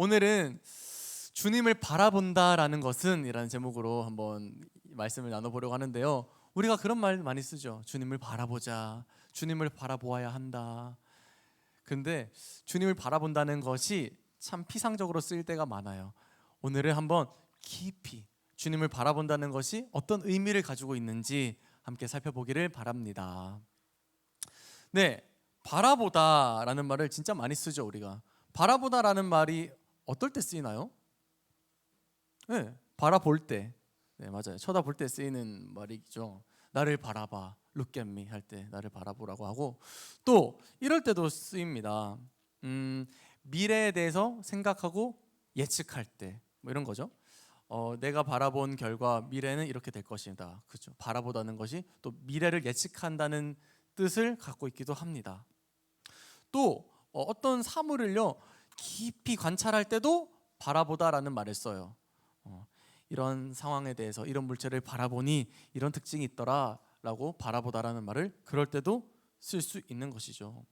오늘은 주님을 바라본다라는 것은 이라는 제목으로 한번 말씀을 나눠보려고 하는데요. 우리가 그런 말 많이 쓰죠. 주님을 바라보자. 주님을 바라보아야 한다. 근데 주님을 바라본다는 것이 참 피상적으로 쓰일 때가 많아요. 오늘은 한번 깊이 주님을 바라본다는 것이 어떤 의미를 가지고 있는지 함께 살펴보기를 바랍니다. 네, 바라보다라는 말을 진짜 많이 쓰죠 우리가. 바라보다라는 말이 어떨 때 쓰이나요? 네, 바라볼 때. 네, 맞아요. 쳐다볼 때 쓰이는 말이죠. 나를 바라봐, look at me 할 때 나를 바라보라고 하고 또 이럴 때도 쓰입니다. 음, 미래에 대해서 생각하고 예측할 때 뭐 이런 거죠. 어, 내가 바라본 결과 미래는 이렇게 될 것이다. 그죠? 바라보다는 것이 또 미래를 예측한다는 뜻을 갖고 있기도 합니다. 또 어, 어떤 사물을요 깊이 관찰할 때도 바라보다라는 말을 써요. 어, 이런 상황에 대해서 이런 물체를 바라보니 이런 특징이 있더라라고 바라보다라는 말을 그럴 때도 쓸 수 있는 것이죠.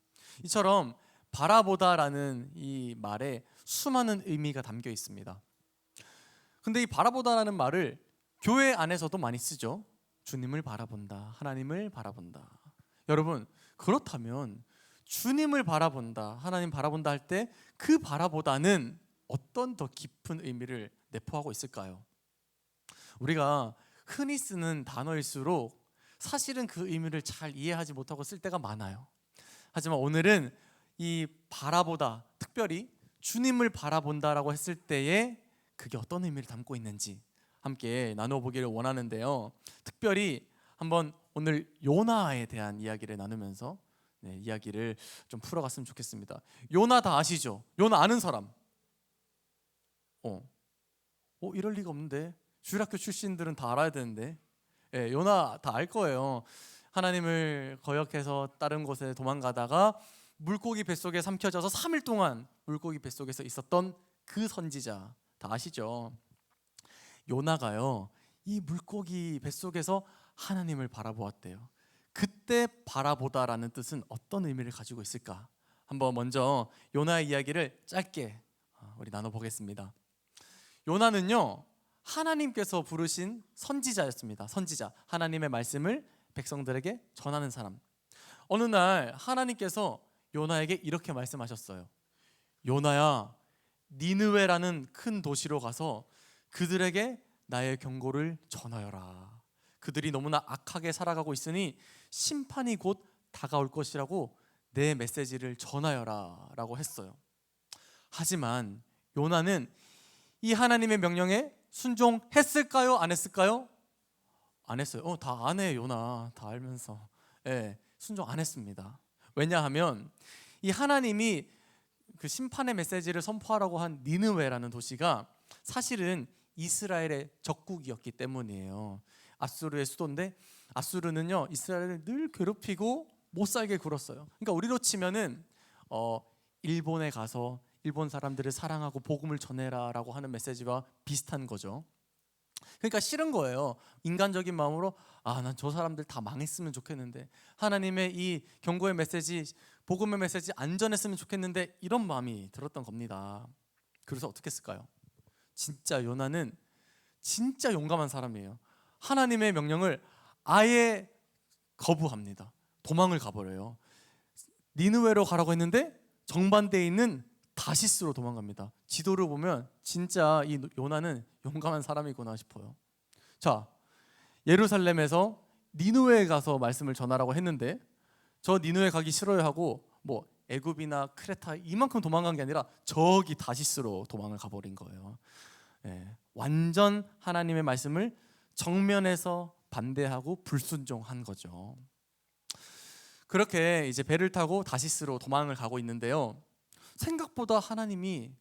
이처럼 바라보다라는 이 말에 수많은 의미가 담겨 있습니다. 근데 이 바라보다라는 말을 교회 안에서도 많이 쓰죠. 주님을 바라본다. 하나님을 바라본다. 여러분, 그렇다면 주님을 바라본다. 하나님 바라본다 할 때 그 바라보다는 어떤 더 깊은 의미를 내포하고 있을까요? 우리가 흔히 쓰는 단어일수록 사실은 그 의미를 잘 이해하지 못하고 쓸 때가 많아요. 하지만 오늘은 이 바라보다 특별히 주님을 바라본다라고 했을 때에 그게 어떤 의미를 담고 있는지 함께 나눠보기를 원하는데요. 특별히 한번 오늘 요나에 대한 이야기를 나누면서 네, 이야기를 좀 풀어갔으면 좋겠습니다. 요나 다 아시죠? 요나 아는 사람. 어, 어 이럴 리가 없는데 주일학교 출신들은 다 알아야 되는데. 예, 요나 다 알 거예요. 하나님을 거역해서 다른 곳에 도망가다가 물고기 뱃속에 삼켜져서 3일 동안 물고기 뱃속에서 있었던 그 선지자 다 아시죠? 요나가요. 이 물고기 뱃속에서 하나님을 바라보았대요. 그때 바라보다라는 뜻은 어떤 의미를 가지고 있을까? 한번 먼저 요나의 이야기를 짧게 어, 우리 나눠 보겠습니다. 요나는요. 하나님께서 부르신 선지자였습니다. 선지자. 하나님의 말씀을 백성들에게 전하는 사람. 어느 날 하나님께서 요나에게 이렇게 말씀하셨어요. 요나야, 니느웨라는 큰 도시로 가서 그들에게 나의 경고를 전하여라. 그들이 너무나 악하게 살아가고 있으니 심판이 곧 다가올 것이라고 내 메시지를 전하여라라고 했어요. 하지만 요나는 이 하나님의 명령에 순종했을까요? 안 했을까요? 안 했어요. 어, 다 아네 요나 다 알면서 예, 순종 안 했습니다. 왜냐하면 이 하나님이 그 심판의 메시지를 선포하라고 한 니느웨라는 도시가 사실은 이스라엘의 적국이었기 때문이에요. 아수르의 수도인데 아수르는요 이스라엘을 늘 괴롭히고 못 살게 굴었어요. 그러니까 우리로 치면은 어 일본에 가서 일본 사람들을 사랑하고 복음을 전해라라고 하는 메시지와 비슷한 거죠. 그러니까 싫은 거예요. 인간적인 마음으로 아, 난 저 사람들 다 망했으면 좋겠는데 하나님의 이 경고의 메시지, 복음의 메시지 안 전했으면 좋겠는데 이런 마음이 들었던 겁니다. 그래서 어떻게 했을까요? 진짜 요나는 진짜 용감한 사람이에요. 하나님의 명령을 아예 거부합니다. 도망을 가버려요. 니느웨로 가라고 했는데 정반대에 있는 다시스로 도망갑니다. 지도를 보면 진짜 이 요나는 용감한 사람이구나 싶어요. 자, 예루살렘에서 니누에 가서 말씀을 전하라고 했는데 저 니누에 가기 싫어요 하고 뭐 애굽이나 크레타 이만큼 도망간 게 아니라 저기 다시스로 도망을 가버린 거예요. 예, 완전 하나님의 말씀을 정면에서 반대하고 불순종한 거죠. 그렇게 이제 배를 타고 다시스로 도망을 가고 있는데요. 생각보다 하나님이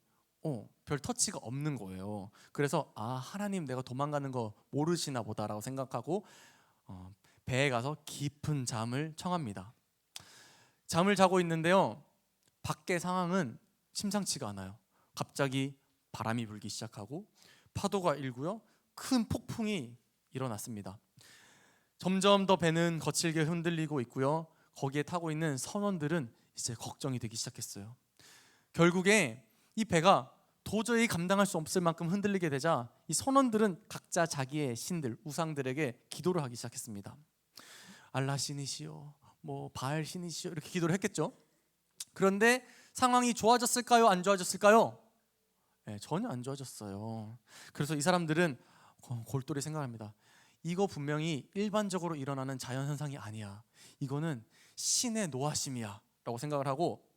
어, 별 터치가 없는 거예요. 그래서 아 하나님 내가 도망가는 거 모르시나 보다라고 생각하고 어, 배에 가서 깊은 잠을 청합니다. 잠을 자고 있는데요. 밖의 상황은 심상치가 않아요. 갑자기 바람이 불기 시작하고 파도가 일고요. 큰 폭풍이 일어났습니다. 점점 더 배는 거칠게 흔들리고 있고요. 거기에 타고 있는 선원들은 이제 걱정이 되기 시작했어요. 결국에 이 배가 도저히 감당할 수 없을 만큼 흔들리게 되자 이 선원들은 각자 자기의 신들 우상들에게 기도를 하기 시작했습니다. 알라 신이시여, 뭐 바알 신이시여 이렇게 기도를 했겠죠. 그런데 상황이 좋아졌을까요? 안 좋아졌을까요? 네, 전혀 안 좋아졌어요. 그래서 이 사람들은 어, 골똘히 생각합니다. 이거 분명히 일반적으로 일어나는 자연 현상이 아니야. 이거는 신의 노하심이야라고 생각을 하고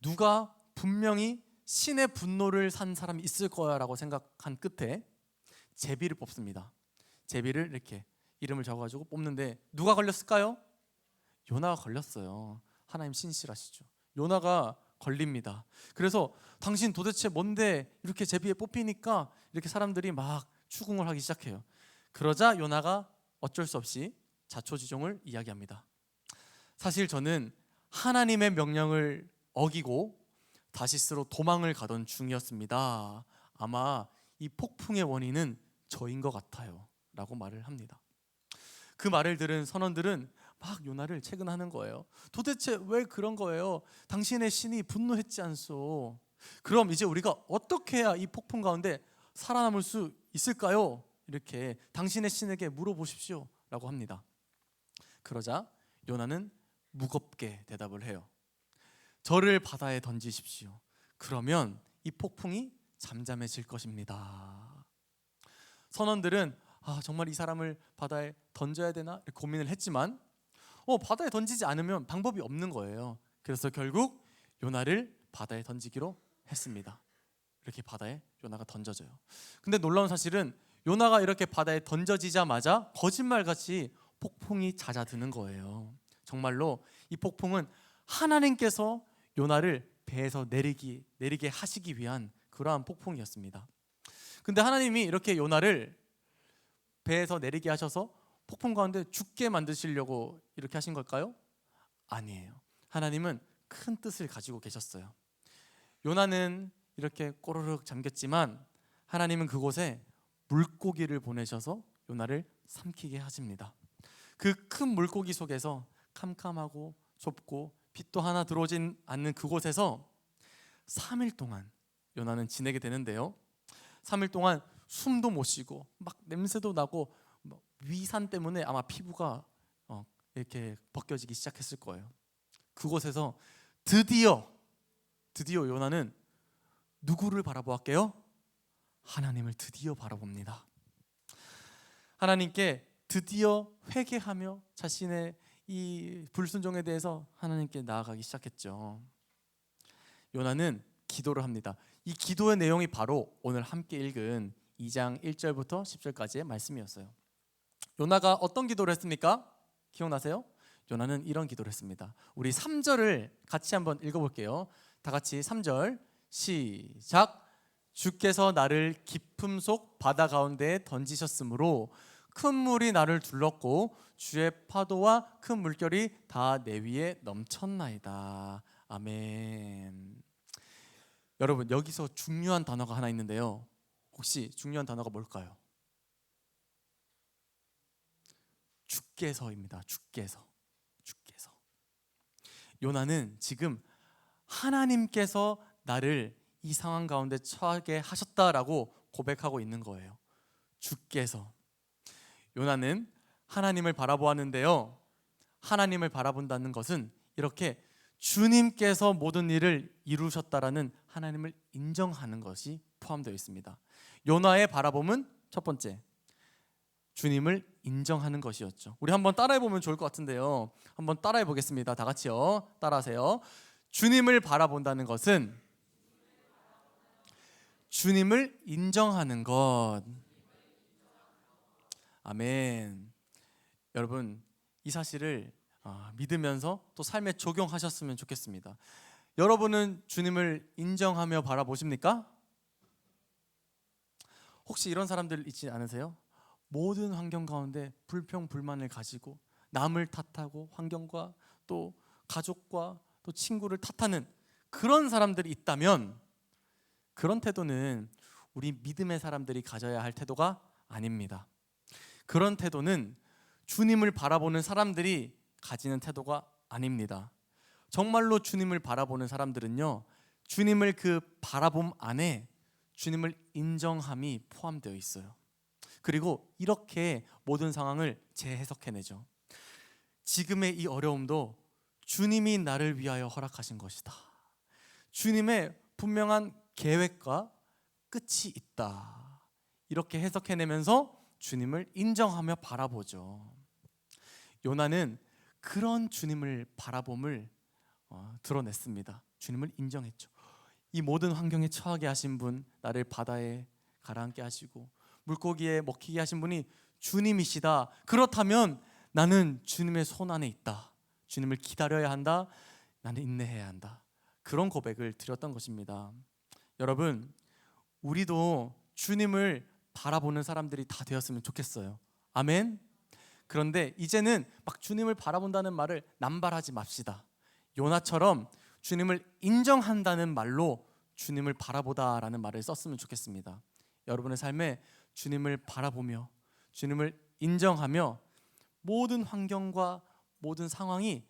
누가 분명히 신의 분노를 산 사람이 있을 거야라고 생각한 끝에 제비를 뽑습니다. 제비를 이렇게 이름을 적어가지고 뽑는데 누가 걸렸을까요? 요나가 걸렸어요. 하나님 신실하시죠. 요나가 걸립니다. 그래서 당신 도대체 뭔데 이렇게 제비에 뽑히니까 이렇게 사람들이 막 추궁을 하기 시작해요. 그러자 요나가 어쩔 수 없이 자초지종을 이야기합니다. 사실 저는 하나님의 명령을 어기고 다시스로 도망을 가던 중이었습니다. 아마 이 폭풍의 원인은 저인 것 같아요.라고 말을 합니다. 그 말을 들은 선원들은 막 요나를 채근하는 거예요. 도대체 왜 그런 거예요? 당신의 신이 분노했지 않소? 그럼 이제 우리가 어떻게 해야 이 폭풍 가운데 살아남을 수 있을까요? 이렇게 당신의 신에게 물어보십시오 라고 합니다. 그러자 요나는 무겁게 대답을 해요. 저를 바다에 던지십시오. 그러면 이 폭풍이 잠잠해질 것입니다. 선원들은 아, 정말 이 사람을 바다에 던져야 되나 고민을 했지만 어, 바다에 던지지 않으면 방법이 없는 거예요. 그래서 결국 요나를 바다에 던지기로 했습니다. 이렇게 바다에 요나가 던져져요. 근데 놀라운 사실은 요나가 이렇게 바다에 던져지자마자 거짓말같이 폭풍이 잦아드는 거예요. 정말로 이 폭풍은 하나님께서 요나를 배에서 내리기 내리게 하시기 위한 그러한 폭풍이었습니다. 근데 하나님이 이렇게 요나를 배에서 내리게 하셔서 폭풍 가운데 죽게 만드시려고 이렇게 하신 걸까요? 아니에요. 하나님은 큰 뜻을 가지고 계셨어요. 요나는 이렇게 꼬르륵 잠겼지만 하나님은 그곳에 물고기를 보내셔서 요나를 삼키게 하십니다. 그 큰 물고기 속에서 캄캄하고 좁고 빛도 하나 들어오진 않는 그곳에서 3일 동안 요나는 지내게 되는데요. 3일 동안 숨도 못 쉬고 막 냄새도 나고 뭐 위산 때문에 아마 피부가 어, 이렇게 벗겨지기 시작했을 거예요. 그곳에서 드디어 드디어 요나는 누구를 바라보았게요? 하나님을 드디어 바라봅니다. 하나님께 드디어 회개하며 자신의 이 불순종에 대해서 하나님께 나아가기 시작했죠. 요나는 기도를 합니다. 이 기도의 내용이 바로 오늘 함께 읽은 2장 1절부터 10절까지의 말씀이었어요. 요나가 어떤 기도를 했습니까? 기억나세요? 요나는 이런 기도를 했습니다. 우리 3절을 같이 한번 읽어 볼게요. 다 같이 3절 시작 주께서 나를 깊음 속 바다 가운데에 던지셨으므로 큰 물이 나를 둘렀고 주의 파도와 큰 물결이 다 내 위에 넘쳤나이다. 아멘. 여러분 여기서 중요한 단어가 하나 있는데요. 혹시 중요한 단어가 뭘까요? 주께서입니다. 주께서. 주께서. 요나는 지금 하나님께서 나를 이 상황 가운데 처하게 하셨다라고 고백하고 있는 거예요. 주께서. 요나는 하나님을 바라보았는데요. 하나님을 바라본다는 것은 이렇게 주님께서 모든 일을 이루셨다라는 하나님을 인정하는 것이 포함되어 있습니다. 요나의 바라봄은 첫 번째 주님을 인정하는 것이었죠. 우리 한번 따라해 보면 좋을 것 같은데요. 한번 따라해 보겠습니다. 다 같이요. 따라하세요. 주님을 바라본다는 것은 주님을 인정하는 것. 아멘. 여러분 이 사실을 아, 믿으면서 또 삶에 적용하셨으면 좋겠습니다. 여러분은 주님을 인정하며 바라보십니까? 혹시 이런 사람들 있지 않으세요? 모든 환경 가운데 불평 불만을 가지고 남을 탓하고 환경과 또 가족과 또 친구를 탓하는 그런 사람들이 있다면 그런 태도는 우리 믿음의 사람들이 가져야 할 태도가 아닙니다. 그런 태도는 주님을 바라보는 사람들이 가지는 태도가 아닙니다. 정말로 주님을 바라보는 사람들은요, 주님을 그 바라봄 안에 주님을 인정함이 포함되어 있어요. 그리고 이렇게 모든 상황을 재해석해내죠. 지금의 이 어려움도 주님이 나를 위하여 허락하신 것이다. 주님의 분명한 계획과 끝이 있다. 이렇게 해석해내면서 주님을 인정하며 바라보죠. 요나는 그런 주님을 바라봄을 어, 드러냈습니다. 주님을 인정했죠. 이 모든 환경에 처하게 하신 분, 나를 바다에 가라앉게 하시고 물고기에 먹히게 하신 분이 주님이시다. 그렇다면 나는 주님의 손 안에 있다. 주님을 기다려야 한다. 나는 인내해야 한다. 그런 고백을 드렸던 것입니다. 여러분, 우리도 주님을 바라보는 사람들이 다 되었으면 좋겠어요. 아멘. 그런데 이제는 막 주님을 바라본다는 말을 남발하지 맙시다. 요나처럼 주님을 인정한다는 말로 주님을 바라보다라는 말을 썼으면 좋겠습니다. 여러분의 삶에 주님을 바라보며 주님을 인정하며 모든 환경과 모든 상황이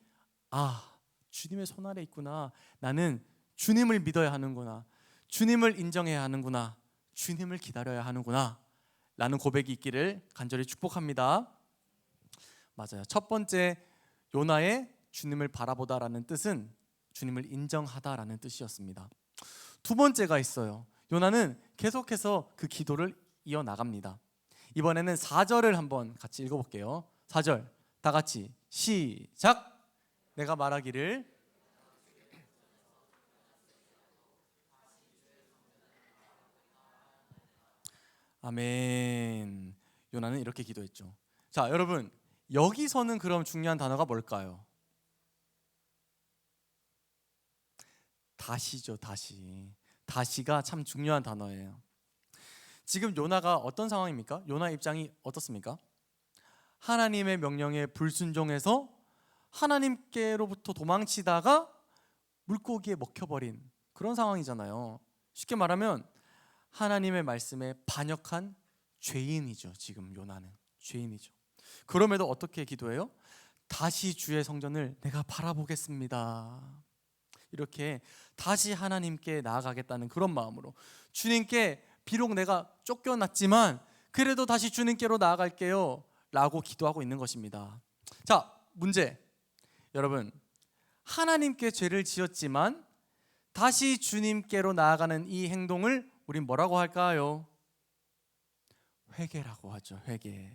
아, 주님의 손 아래 있구나. 나는 주님을 믿어야 하는구나. 주님을 인정해야 하는구나. 주님을 기다려야 하는구나. 라는 고백이 있기를 간절히 축복합니다. 맞아요. 첫 번째 요나의 주님을 바라보다라는 뜻은 주님을 인정하다라는 뜻이었습니다. 두 번째가 있어요. 요나는 계속해서 그 기도를 이어 나갑니다. 이번에는 4절을 한번 같이 읽어 볼게요. 4절. 다 같이 시작. 내가 말하기를 아멘. 요나는 이렇게 기도했죠. 자, 여러분 여기서는 그럼 중요한 단어가 뭘까요? 다시죠, 다시. 다시가 참 중요한 단어예요. 지금 요나가 어떤 상황입니까? 요나 입장이 어떻습니까? 하나님의 명령에 불순종해서 하나님께로부터 도망치다가 물고기에 먹혀버린 그런 상황이잖아요. 쉽게 말하면 하나님의 말씀에 반역한 죄인이죠. 지금 요나는 죄인이죠. 그럼에도 어떻게 기도해요? 다시 주의 성전을 내가 바라보겠습니다. 이렇게 다시 하나님께 나아가겠다는 그런 마음으로 주님께 비록 내가 쫓겨났지만 그래도 다시 주님께로 나아갈게요. 라고 기도하고 있는 것입니다. 자, 문제. 여러분, 하나님께 죄를 지었지만 다시 주님께로 나아가는 이 행동을 우린 뭐라고 할까요? 회개라고 하죠. 회개.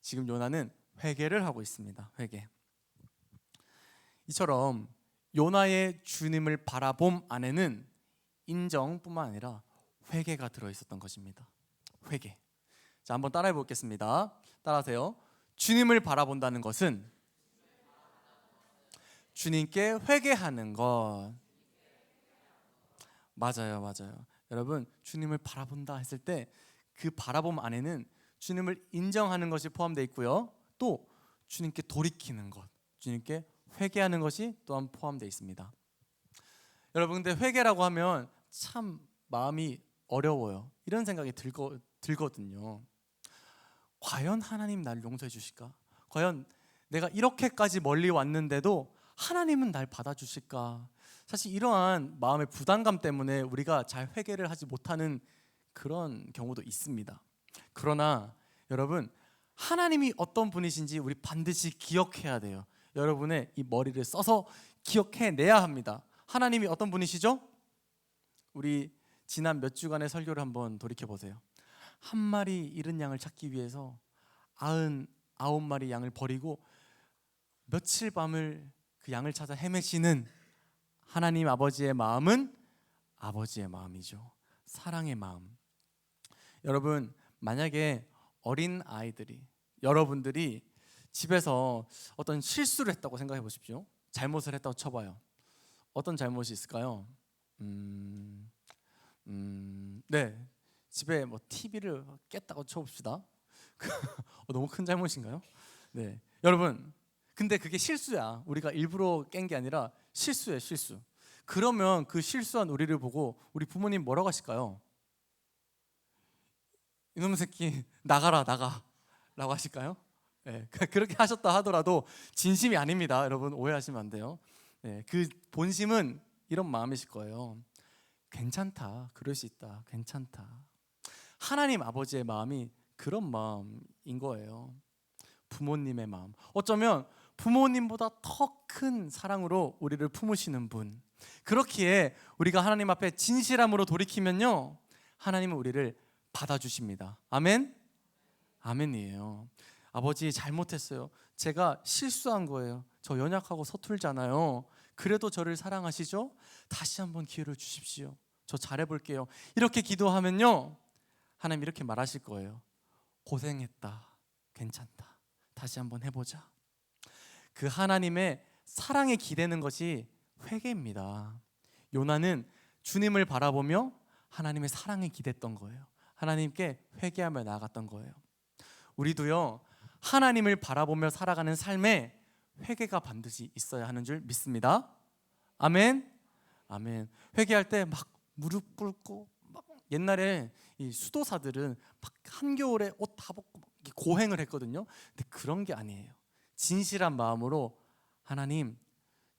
지금 요나는 회개를 하고 있습니다. 회개. 이처럼 요나의 주님을 바라봄 안에는 인정뿐만 아니라 회개가 들어 있었던 것입니다. 회개. 자, 한번 따라해 보겠습니다. 따라하세요. 주님을 바라본다는 것은 주님께 회개하는 것. 맞아요, 맞아요. 여러분, 주님을 바라본다 했을 때 그 바라봄 안에는 주님을 인정하는 것이 포함되어 있고요. 또 주님께 돌이키는 것, 주님께 회개하는 것이 또한 포함되어 있습니다. 여러분, 근데 회개라고 하면 참 마음이 어려워요. 이런 생각이 들거, 들거든요. 과연 하나님 날 용서해 주실까? 과연 내가 이렇게까지 멀리 왔는데도 하나님은 날 받아주실까? 사실 이러한 마음의 부담감 때문에 우리가 잘 회개를 하지 못하는 그런 경우도 있습니다. 그러나 여러분 하나님이 어떤 분이신지 우리 반드시 기억해야 돼요. 여러분의 이 머리를 써서 기억해내야 합니다. 하나님이 어떤 분이시죠? 우리 지난 몇 주간의 설교를 한번 돌이켜 보세요. 한 마리 잃은 양을 찾기 위해서 아흔 아홉 마리 양을 버리고 며칠 밤을 그 양을 찾아 헤매시는 하나님 아버지의 마음은 아버지의 마음이죠. 사랑의 마음. 여러분 만약에 어린 아이들이 여러분들이 집에서 어떤 실수를 했다고 생각해 보십시오. 잘못을 했다고 쳐봐요. 어떤 잘못이 있을까요? 음, 음, 네, 집에 뭐 TV를 깼다고 쳐봅시다. 어, 너무 큰 잘못인가요? 네, 여러분. 근데 그게 실수야. 우리가 일부러 깬 게 아니라 실수예요, 실수. 그러면 그 실수한 우리를 보고 우리 부모님 뭐라고 하실까요? 이놈 새끼 나가라 나가라고 하실까요? 네, 그렇게 하셨다 하더라도 진심이 아닙니다. 여러분 오해하시면 안 돼요. 네, 그 본심은 이런 마음이실 거예요. 괜찮다. 그럴 수 있다. 괜찮다. 하나님 아버지의 마음이 그런 마음인 거예요. 부모님의 마음. 어쩌면 부모님보다 더 큰 사랑으로 우리를 품으시는 분. 그렇기에 우리가 하나님 앞에 진실함으로 돌이키면요. 하나님은 우리를 받아주십니다. 아멘? 아멘이에요. 아버지 잘못했어요. 제가 실수한 거예요. 저 연약하고 서툴잖아요. 그래도 저를 사랑하시죠? 다시 한번 기회를 주십시오. 저 잘해볼게요. 이렇게 기도하면요. 하나님 이렇게 말하실 거예요. 고생했다. 괜찮다. 다시 한번 해보자. 그 하나님의 사랑에 기대는 것이 회개입니다. 요나는 주님을 바라보며 하나님의 사랑에 기댔던 거예요. 하나님께 회개하며 나아갔던 거예요. 우리도요 하나님을 바라보며 살아가는 삶에 회개가 반드시 있어야 하는 줄 믿습니다. 아멘. 아멘. 회개할 때 막 무릎 꿇고 막 옛날에 이 수도사들은 막 한겨울에 옷 다 벗고 고행을 했거든요. 근데 그런 게 아니에요. 진실한 마음으로 하나님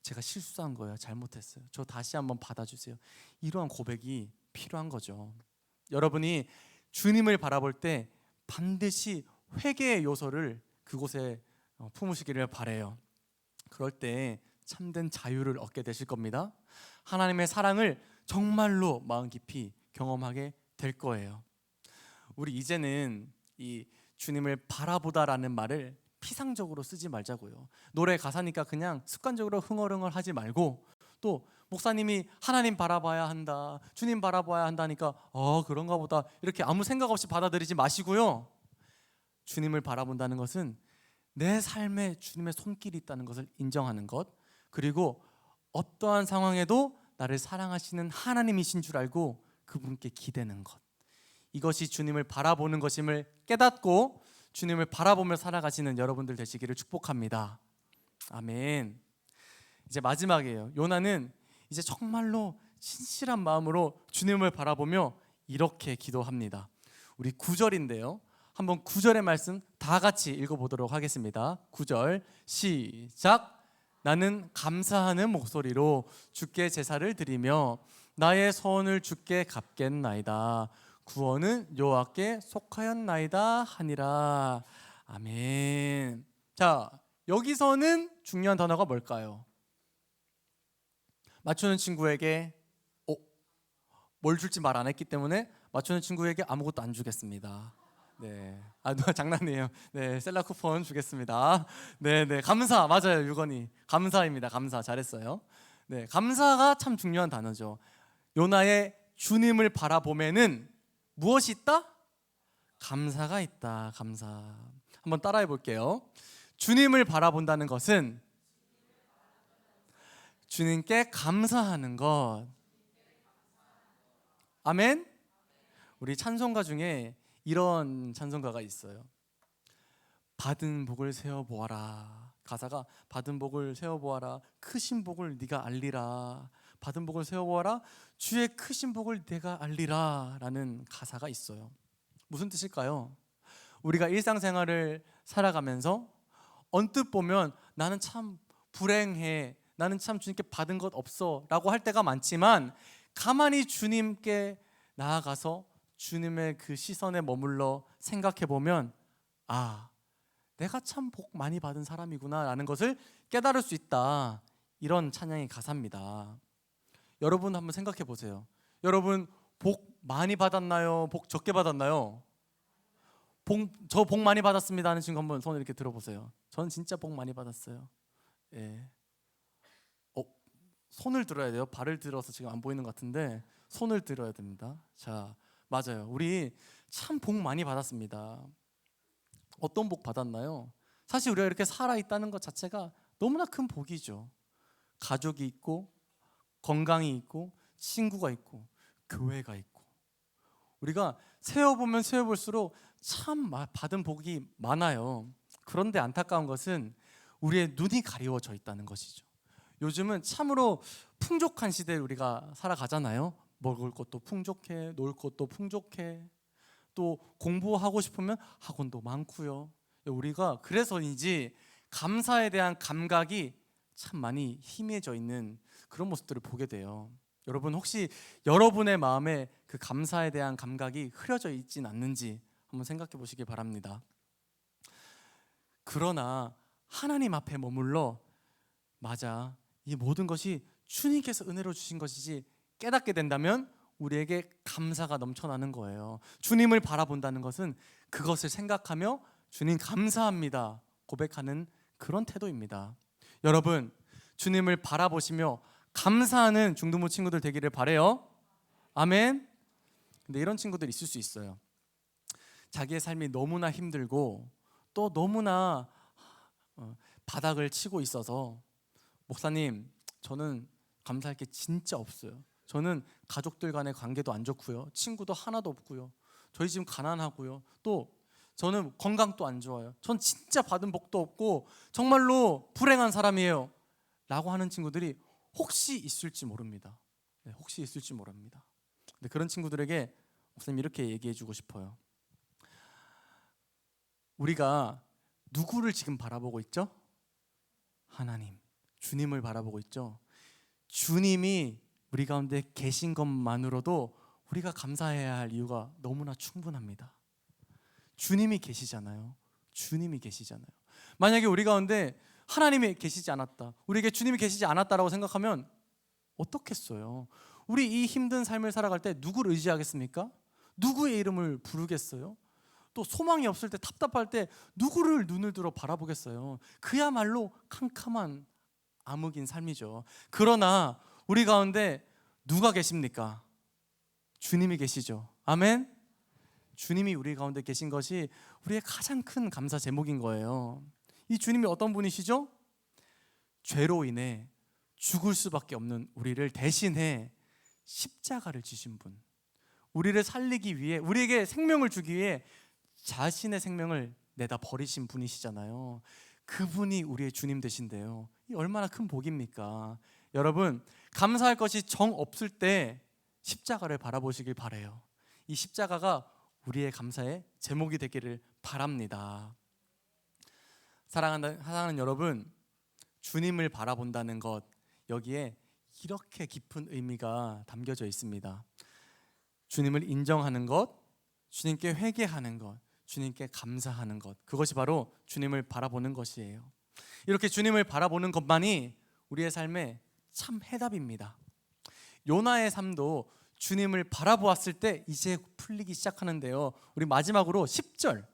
제가 실수한 거예요. 잘못했어요. 저 다시 한번 받아주세요. 이러한 고백이 필요한 거죠. 여러분이 주님을 바라볼 때 반드시 회개의 요소를 그곳에 어, 품으시기를 바래요. 그럴 때 참된 자유를 얻게 되실 겁니다. 하나님의 사랑을 정말로 마음 깊이 경험하게 될 거예요. 우리 이제는 이 주님을 바라보다라는 말을 피상적으로 쓰지 말자고요. 노래 가사니까 그냥 습관적으로 흥얼흥얼 하지 말고 또 목사님이 하나님 바라봐야 한다, 주님 바라봐야 한다니까 어 그런가 보다 이렇게 아무 생각 없이 받아들이지 마시고요. 주님을 바라본다는 것은 내 삶에 주님의 손길이 있다는 것을 인정하는 것 그리고 어떠한 상황에도 나를 사랑하시는 하나님이신 줄 알고 그분께 기대는 것 이것이 주님을 바라보는 것임을 깨닫고 주님을 바라보며 살아가시는 여러분들 되시기를 축복합니다. 아멘. 이제 마지막이에요. 요나는 이제 정말로 진실한 마음으로 주님을 바라보며 이렇게 기도합니다. 우리 9절인데요. 한번 9절의 말씀 다 같이 읽어 보도록 하겠습니다. 9절 시작. 나는 감사하는 목소리로 주께 제사를 드리며 나의 소원을 주께 갚겠나이다. 구원은 여호와께 속하였나이다 하니라. 아멘. 자, 여기서는 중요한 단어가 뭘까요? 맞추는 친구에게 어, 뭘 줄지 말 안 했기 때문에 맞추는 친구에게 아무것도 안 주겠습니다. 네. 아, 누가 장난이에요. 네, 셀라 쿠폰 주겠습니다. 네, 네. 감사. 맞아요. 유건이. 감사입니다. 감사. 잘했어요. 네. 감사가 참 중요한 단어죠. 요나의 주님을 바라보면은 무엇이 있다? 감사가 있다. 감사. 한번 따라해 볼게요. 주님을 바라본다는 것은 주님께 감사하는 것. 아멘. 우리 찬송가 중에 이런 찬송가가 있어요. 받은 복을 세어 보아라. 가사가 받은 복을 세어 보아라. 크신 복을 네가 알리라. 받은 복을 세어 보아라. 주의 크신 복을 내가 알리라라는 가사가 있어요. 무슨 뜻일까요? 우리가 일상생활을 살아가면서 언뜻 보면 나는 참 불행해. 나는 참 주님께 받은 것 없어라고 할 때가 많지만 가만히 주님께 나아가서 주님의 그 시선에 머물러 생각해 보면 아, 내가 참 복 많이 받은 사람이구나라는 것을 깨달을 수 있다. 이런 찬양의 가사입니다. 여러분 한번 생각해 보세요. 여러분 복 많이 받았나요? 복 적게 받았나요? 복, 저복 많이 받았습니다 하는 친구 한번 손 이렇게 들어보세요. 저는 진짜 복 많이 받았어요. 예. 어, 손을 들어야 돼요. 발을 들어서 지금 안 보이는 것 같은데 손을 들어야 됩니다. 자, 맞아요. 우리 참 복 많이 받았습니다. 어떤 복 받았나요? 사실 우리가 이렇게 살아 있다는 것 자체가 너무나 큰 복이죠. 가족이 있고 건강이 있고 친구가 있고 교회가 있고 우리가 세어보면 세어볼수록 참 마- 받은 복이 많아요. 그런데 안타까운 것은 우리의 눈이 가리워져 있다는 것이죠. 요즘은 참으로 풍족한 시대에 우리가 살아가잖아요. 먹을 것도 풍족해, 놀 것도 풍족해, 또 공부하고 싶으면 학원도 많고요. 우리가 그래서인지 감사에 대한 감각이 참 많이 희미해져 있는 그런 모습들을 보게 돼요. 여러분 혹시 여러분의 마음에 그 감사에 대한 감각이 흐려져 있진 않는지 한번 생각해 보시기 바랍니다. 그러나 하나님 앞에 머물러 맞아 이 모든 것이 주님께서 은혜로 주신 것이지 깨닫게 된다면 우리에게 감사가 넘쳐나는 거예요. 주님을 바라본다는 것은 그것을 생각하며 주님 감사합니다 고백하는 그런 태도입니다. 여러분 주님을 바라보시며 감사하는 중등부 친구들 되기를 바래요. 아멘. 근데 이런 친구들 있을 수 있어요. 자기의 삶이 너무나 힘들고 또 너무나 어, 바닥을 치고 있어서 목사님 저는 감사할 게 진짜 없어요. 저는 가족들 간의 관계도 안 좋고요. 친구도 하나도 없고요. 저희 지금 가난하고요. 또 저는 건강도 안 좋아요. 전 진짜 받은 복도 없고 정말로 불행한 사람이에요. 라고 하는 친구들이 혹시 있을지 모릅니다. 네, 혹시 있을지 모릅니다. 근데 그런 친구들에게 목사님 이렇게 얘기해 주고 싶어요. 우리가 누구를 지금 바라보고 있죠? 하나님, 주님을 바라보고 있죠. 주님이 우리 가운데 계신 것만으로도 우리가 감사해야 할 이유가 너무나 충분합니다. 주님이 계시잖아요. 주님이 계시잖아요. 만약에 우리 가운데 하나님이 계시지 않았다. 우리에게 주님이 계시지 않았다라고 생각하면 어떻겠어요? 우리 이 힘든 삶을 살아갈 때 누구를 의지하겠습니까? 누구의 이름을 부르겠어요? 또 소망이 없을 때 답답할 때 누구를 눈을 들어 바라보겠어요? 그야말로 캄캄한 암흑인 삶이죠. 그러나 우리 가운데 누가 계십니까? 주님이 계시죠. 아멘. 주님이 우리 가운데 계신 것이 우리의 가장 큰 감사 제목인 거예요. 이 주님이 어떤 분이시죠? 죄로 인해 죽을 수밖에 없는 우리를 대신해 십자가를 지신 분. 우리를 살리기 위해 우리에게 생명을 주기 위해 자신의 생명을 내다 버리신 분이시잖아요. 그분이 우리의 주님 되신데요. 이 얼마나 큰 복입니까? 여러분, 감사할 것이 정 없을 때 십자가를 바라보시길 바래요. 이 십자가가 우리의 감사의 제목이 되기를 바랍니다. 사랑하는, 사랑하는 여러분, 주님을 바라본다는 것 여기에 이렇게 깊은 의미가 담겨져 있습니다. 주님을 인정하는 것, 주님께 회개하는 것, 주님께 감사하는 것. 그것이 바로 주님을 바라보는 것이에요. 이렇게 주님을 바라보는 것만이 우리의 삶에 참 해답입니다. 요나의 삶도 주님을 바라보았을 때 이제 풀리기 시작하는데요. 우리 마지막으로 10절.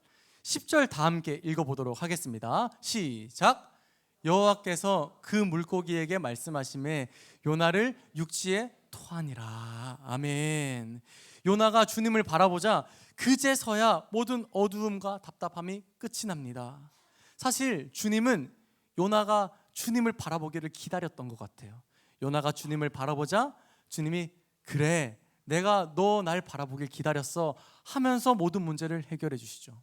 10절 다 함께 읽어 보도록 하겠습니다. 시작. 여호와께서 그 물고기에게 말씀하심에 요나를 육지에 토하니라. 아멘. 요나가 주님을 바라보자 그제서야 모든 어두움과 답답함이 끝이 납니다. 사실 주님은 요나가 주님을 바라보기를 기다렸던 것 같아요. 요나가 주님을 바라보자 주님이 그래 내가 너 날 바라보길 기다렸어 하면서 모든 문제를 해결해 주시죠.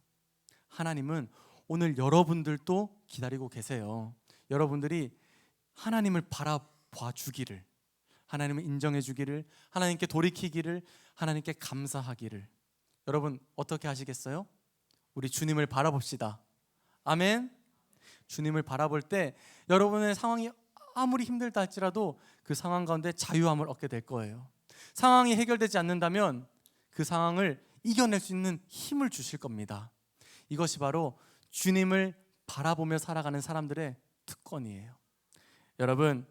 하나님은 오늘 여러분들도 기다리고 계세요. 여러분들이 하나님을 바라봐 주기를 하나님을 인정해 주기를 하나님께 돌이키기를 하나님께 감사하기를 여러분 어떻게 하시겠어요? 우리 주님을 바라봅시다. 아멘. 주님을 바라볼 때 여러분의 상황이 아무리 힘들다 할지라도 그 상황 가운데 자유함을 얻게 될 거예요. 상황이 해결되지 않는다면 그 상황을 이겨낼 수 있는 힘을 주실 겁니다. 이것이 바로 주님을 바라보며 살아가는 사람들의 특권이에요. 여러분,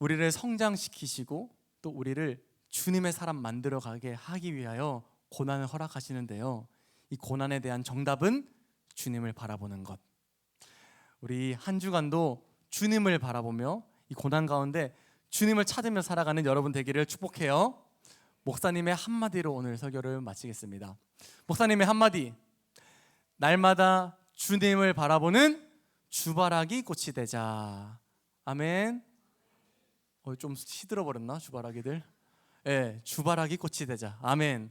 우리를 성장시키시고 또 우리를 주님의 사람 만들어 가게 하기 위하여 고난을 허락하시는데요. 이 고난에 대한 정답은 주님을 바라보는 것. 우리 한 주간도 주님을 바라보며 이 고난 가운데 주님을 찾으며 살아가는 여러분 되기를 축복해요. 목사님의 한마디로 오늘 설교를 마치겠습니다. 목사님의 한마디. 날마다 주님을 바라보는 주바라기 꽃이 되자. 아멘. 어, 좀 시들어 버렸나 주바라기들? 예, 주바라기 꽃이 되자. 아멘.